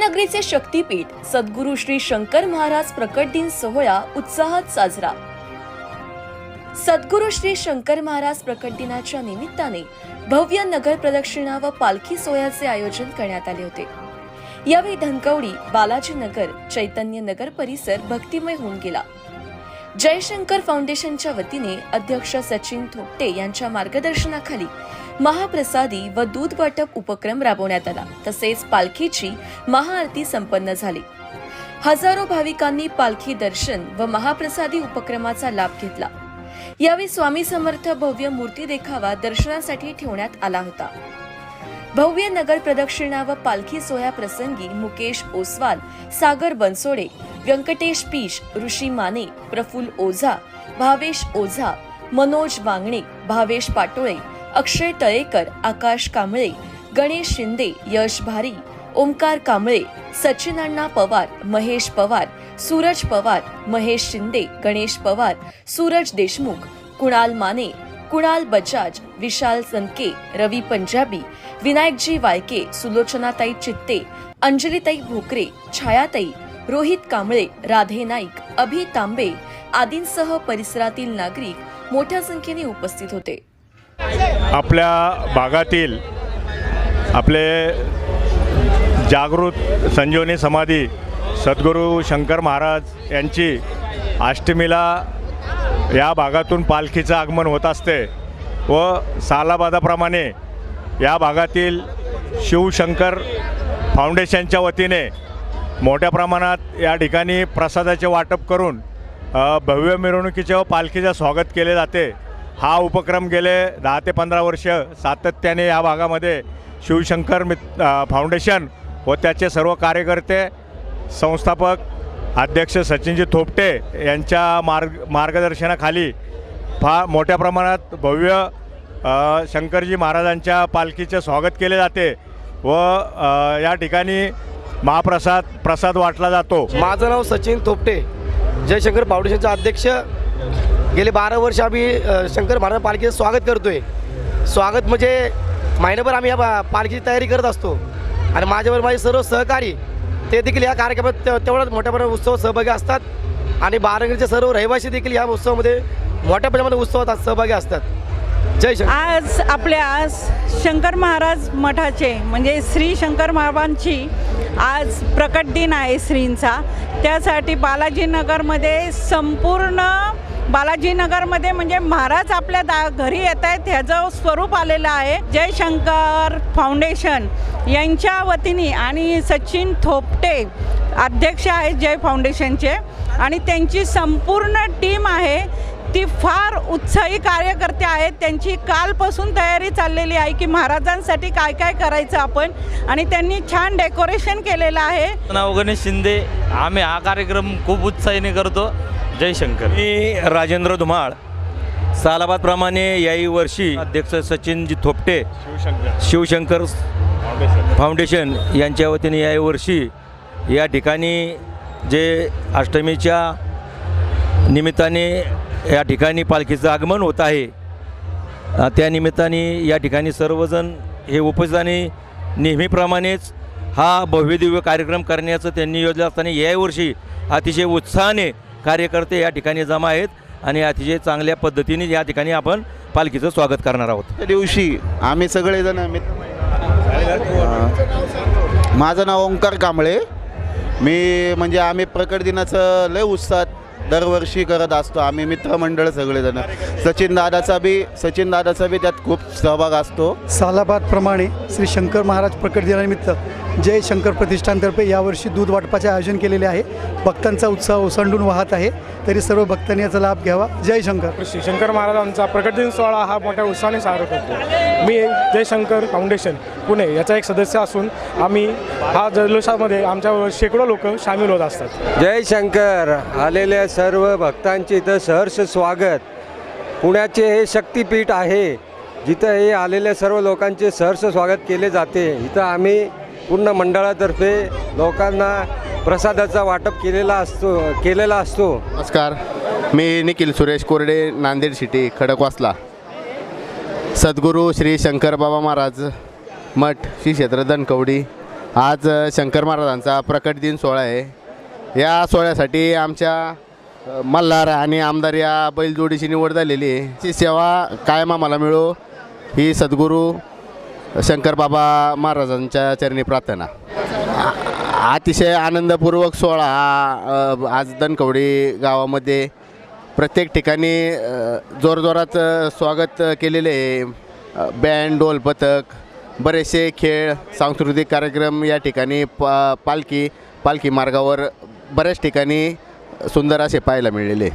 भव्यनगरीचे शक्तीपीठ सद्गुरू श्री शंकर महाराज प्रकट दिन सोहळा उत्साहात साजरा. सद्गुरू श्री शंकर महाराज प्रकट दिनाच्या निमित्ताने भव्य नगर प्रदक्षिणा व पालखी सोहळ्याचे आयोजन करण्यात आले होते. यावेळी धनकवडी बालाजी नगर चैतन्य नगर परिसर भक्तिमय होऊन गेला. जयशंकर फाउंडेशनच्या वतीने अध्यक्ष सचिन थोपटे यांच्या मार्गदर्शनाखाली महाप्रसादी व दूध वाटप उपक्रम राबवण्यात आला. तसेच पालखीची महाआरती संपन्न झाली. हजारो भाविकांनी पालखी दर्शन व महाप्रसादी उपक्रमाचा लाभ घेतला. यावेळी स्वामी समर्थ भव्य मूर्ती देखावा दर्शनासाठी ठेवण्यात आला होता. भव्य नगर प्रदक्षिणा व पालखी सोहळ्या प्रसंगी मुकेश ओसवाल सागर बनसोडे व्यंकटेश पीश ऋषी माने प्रफुल ओझा भावेश ओझा मनोज वांगणे भावेश पाटोळे अक्षय तळेकर आकाश कांबळे गणेश शिंदे यश भारी ओंकार कांबळे सचिन अण्णा पवार महेश पवार सूरज पवार महेश शिंदे गणेश पवार सूरज देशमुख कुणाल माने कुणाल बजाज विशाल संके रवी पंजाबी विनायकजी वाळके सुलोचनाताई चित्ते अंजलीताई भोकरे छायाताई रोहित कांबळे राधे नाईक अभि तांबे आदींसह परिसरातील नागरिक मोठ्या संख्येने उपस्थित होते. आपल्या भागातील आपले जागृत संजीवनी समाधी सद्गुरू शंकर महाराज यांची अष्टमीला या भागातून पालखीचं आगमन होत असते व सालाबादाप्रमाणे या भागातील शिवशंकर फाउंडेशनच्या वतीने मोठ्या प्रमाणात या ठिकाणी प्रसादाचे वाटप करून भव्य मिरवणुकीचे व पालखीचे स्वागत केले जाते. हा उपक्रम गेले दहा ते पंधरा वर्ष सातत्याने या भागामध्ये शिवशंकर मित फाउंडेशन व त्याचे सर्व कार्यकर्ते संस्थापक अध्यक्ष सचिनजी थोपटे यांच्या मार्ग मार्गदर्शनाखाली फार मोठ्या प्रमाणात भव्य शंकरजी महाराजांच्या पालखीचे स्वागत केले जाते व या ठिकाणी महाप्रसाद प्रसाद वाटला जातो. माझं नाव सचिन थोपटे जयशंकर फाउंडेशनचा अध्यक्ष गेले बारा वर्ष आम्ही शंकर महाराज पालखीचं स्वागत करतोय. स्वागत म्हणजे महिनाभर आम्ही या पालखीची तयारी करत असतो. आणि माझ्यावर माझे सर्व सहकारी ते देखील या कार्यक्रमात तेवढाच मोठ्या प्रमाणात उत्सव सहभागी असतात. आणि बारागडचे सर्व रहिवासी देखील या उत्सवामध्ये मोठ्या प्रमाणात उत्सवात सहभागी असतात. जय शंकर. आज आपल्या शंकर महाराज मठाचे म्हणजे श्री शंकर महाराजांची आज प्रकट दिन आहे श्रींचा. त्यासाठी बालाजीनगरमध्ये संपूर्ण बालाजीनगरमध्ये म्हणजे महाराज आपल्या दा घरी येत आहेत ह्याचं स्वरूप आलेलं आहे. जयशंकर फाउंडेशन यांच्या वतीने आणि सचिन थोपटे अध्यक्ष आहेत जय फाउंडेशनचे. आणि त्यांची संपूर्ण टीम आहे. ती फार उत्साही कार्यकर्ते आहेत. त्यांची कालपासून तयारी चाललेली आहे की महाराजांसाठी काय काय करायचं आपण. आणि त्यांनी छान डेकोरेशन केलेलं आहे. नाव गणेश शिंदे. आम्ही हा कार्यक्रम खूप उत्साहीने करतो. जय शंकर मी राजेंद्र धुमाळ. सालाबादप्रमाणे याही वर्षी अध्यक्ष सचिनजी थोपटे शिवशंकर. फाउंडेशन यांच्या वतीने याही वर्षी या ठिकाणी जे अष्टमीच्या निमित्ताने या ठिकाणी पालखीचं आगमन होत आहे त्या निमित्ताने या ठिकाणी सर्वजण हे उपस्थितांनी नेहमीप्रमाणेच हा भव्यदिव्य कार्यक्रम करण्याचं त्यांनी योजलं असताना याही वर्षी अतिशय उत्साहाने कार्यकर्ते या ठिकाणी जमा आहेत आणि अतिशय चांगल्या पद्धतीने या ठिकाणी आपण पालखीचं स्वागत करणार आहोत. त्या दिवशी आम्ही सगळेजण मित- अं, माझं नाव ओंकार कांबळे. मी म्हणजे आम्ही प्रकट दिनाचं लय उत्साहात दरवर्षी करत असतो. आम्ही मित्रमंडळ सगळेजण. सचिन दादाचा बी सचिन दादाचा बी त्यात खूप सहभाग असतो. सालाबादप्रमाणे श्री शंकर महाराज प्रकट दिनानिमित्त जय शंकर प्रतिष्ठानतर्फे यावर्षी दूध वाटपाचे आयोजन केलेले आहे. भक्तांचा उत्साह ओसंडून वाहत आहे. तरी सर्व भक्तांनी याचा लाभ घ्यावा. जय शंकर. श्री शंकर महाराजांचा प्रकट दिन सोहळा हा मोठ्या उत्साहाने साजरा करतो. मी जयशंकर फाउंडेशन पुणे याचा एक सदस्य असून आम्ही हा जल्लोषामध्ये आमच्या शेकडो लोक सामील होत असतात. जय शंकर. आलेल्या सर्व भक्तांचे इथं सहर्ष स्वागत. पुण्याचे हे शक्तिपीठ आहे. जिथं हे आलेल्या सर्व लोकांचे सहर्ष स्वागत केले जाते. इथं आम्ही पूर्ण मंडळातर्फे लोकांना प्रसादाचा वाटप केलेला असतो केलेला असतो. नमस्कार. मी निखिल सुरेश कोरडे नांदेड सिटी खडकवासला. सद्गुरू श्री शंकर बाबा महाराज मठ श्री क्षेत्र धनकवडी. आज शंकर महाराजांचा प्रकट दिन सोहळा आहे. या सोहळ्यासाठी आमच्या मल्हार आणि आमदार या बैलजोडीची निवड झालेली आहे. ती सेवा कायम आम्हाला मिळो. ही सद्गुरू शंकरबाबा महाराजांच्या चरणी प्रार्थना. अतिशय आनंदपूर्वक सोहळा हा आज दनकवडी गावामध्ये प्रत्येक ठिकाणी जोरजोरात स्वागत केलेले आहे. बँड ढोल पथक बरेचसे खेळ सांस्कृतिक कार्यक्रम या ठिकाणी पा पालखी पालखी मार्गावर बऱ्याच ठिकाणी सुंदर असे पाहायला मिळालेले.